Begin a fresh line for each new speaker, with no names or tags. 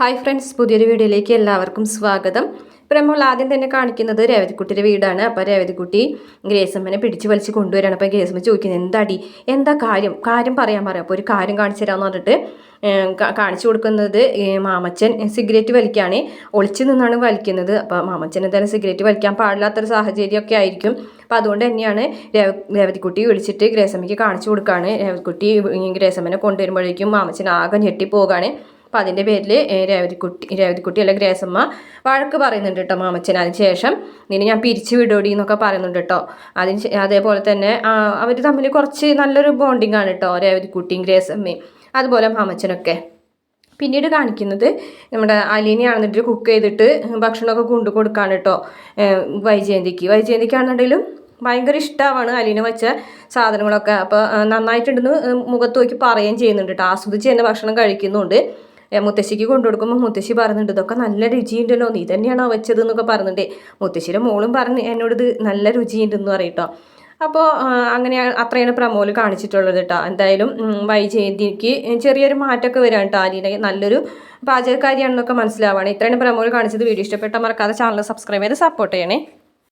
Hi friends പുതിയൊരു വീഡിയോയിലേക്ക് എല്ലാവർക്കും സ്വാഗതം. ഇപ്പം നമ്മൾ ആദ്യം തന്നെ കാണിക്കുന്നത് രേവതിക്കുട്ടിയുടെ വീടാണ്. അപ്പോൾ രേവതിക്കുട്ടി ഗ്രേസമ്മനെ പിടിച്ച് വലിച്ച് കൊണ്ടുവരാണ്. അപ്പോൾ ഗ്രേസമ്മ ചോദിക്കുന്നത് എന്താടി? എന്താ കാര്യം? കാര്യം പറയാൻ പറയാം അപ്പോൾ ഒരു കാര്യം കാണിച്ചു തരാമെന്ന് പറഞ്ഞിട്ട് കാണിച്ചു കൊടുക്കുന്നത് മാമച്ചൻ സിഗരറ്റ് വലിക്കുകയാണ് ഒളിച്ചു നിന്നാണ് വലിക്കുന്നത്. അപ്പോൾ മാമച്ചൻ എന്തായാലും സിഗരറ്റ് വലിക്കാൻ പാടില്ലാത്തൊരു സാഹചര്യമൊക്കെ ആയിരിക്കും. അപ്പോൾ അതുകൊണ്ട് തന്നെയാണ് രേവ രേവതിക്കുട്ടി വിളിച്ചിട്ട് ഗ്രേസമ്മയ്ക്ക് കാണിച്ചു കൊടുക്കുകയാണ് രേവതിക്കുട്ടി ഗ്രേസമ്മനെ കൊണ്ടുവരുമ്പോഴേക്കും മാമച്ചൻ ആകെ ഞെട്ടിപ്പോവുകയാണ് അപ്പം അതിന്റെ പേരിൽ രേവതിക്കുട്ടി രേവതിക്കുട്ടി അല്ല ഗ്രേസമ്മ വഴക്ക് പറയുന്നുണ്ട് കേട്ടോ മാമച്ചൻ. അതിന് ശേഷം നിന്നെ ഞാൻ പിരിച്ചു വിടോടി എന്നൊക്കെ പറയുന്നുണ്ട് കേട്ടോ അതിന് അതേപോലെ തന്നെ അവർ തമ്മിൽ കുറച്ച് നല്ലൊരു ബോണ്ടിങ് ആണ് കേട്ടോ രേവതിക്കുട്ടിയും ഗ്രേസമ്മയും. അതുപോലെ മാമച്ചനൊക്കെ. പിന്നീട് കാണിക്കുന്നത് നമ്മുടെ അലീനയാണെന്നിട്ട് കുക്ക് ചെയ്തിട്ട് ഭക്ഷണമൊക്കെ കൊണ്ടു കൊടുക്കാണ് കേട്ടോ വൈജയന്തിക്ക്. വൈജയന്തിക്കാണെന്നുണ്ടെങ്കിലും ഭയങ്കര ഇഷ്ടമാണ് അലീന വെച്ച സാധനങ്ങളൊക്കെ. അപ്പോൾ നന്നായിട്ടുണ്ടെന്ന് മുഖത്ത് നോക്കി പറയുകയും ചെയ്യുന്നുണ്ട് കേട്ടോ ആസ്വദിച്ച് തന്നെ ഭക്ഷണം കഴിക്കുന്നുണ്ട്. മുത്തശ്ശിക്ക് കൊണ്ടു കൊടുക്കുമ്പോൾ മുത്തശ്ശി പറഞ്ഞിട്ട് ഇതൊക്കെ നല്ല രുചിയുണ്ടല്ലോ നീ തന്നെയാണോ വെച്ചത് എന്നൊക്കെ പറഞ്ഞിട്ട്. മുത്തശ്ശിയുടെ മോളും പറഞ്ഞ് എന്നോട് ഇത് നല്ല രുചിയുണ്ടെന്ന് പറയട്ടോ. അപ്പോൾ അങ്ങനെ അത്രയാണ് പ്രമോൽ കാണിച്ചിട്ടുള്ളത് കേട്ടോ. എന്തായാലും വൈജയന്തിക്ക് ചെറിയൊരു മാറ്റമൊക്കെ വരാണ് കേട്ടോ. ആലീന നല്ലൊരു പാചകക്കാരിയാണെന്നൊക്കെ മനസ്സിലാവുകയാണ് ഇത്രയാണ് പ്രമോൽ കാണിച്ചത്. വീഡിയോ ഇഷ്ടപ്പെട്ട മറക്കാതെ ചാനൽ സബ്സ്ക്രൈബ് ചെയ്ത് സപ്പോർട്ട് ചെയ്യണേ.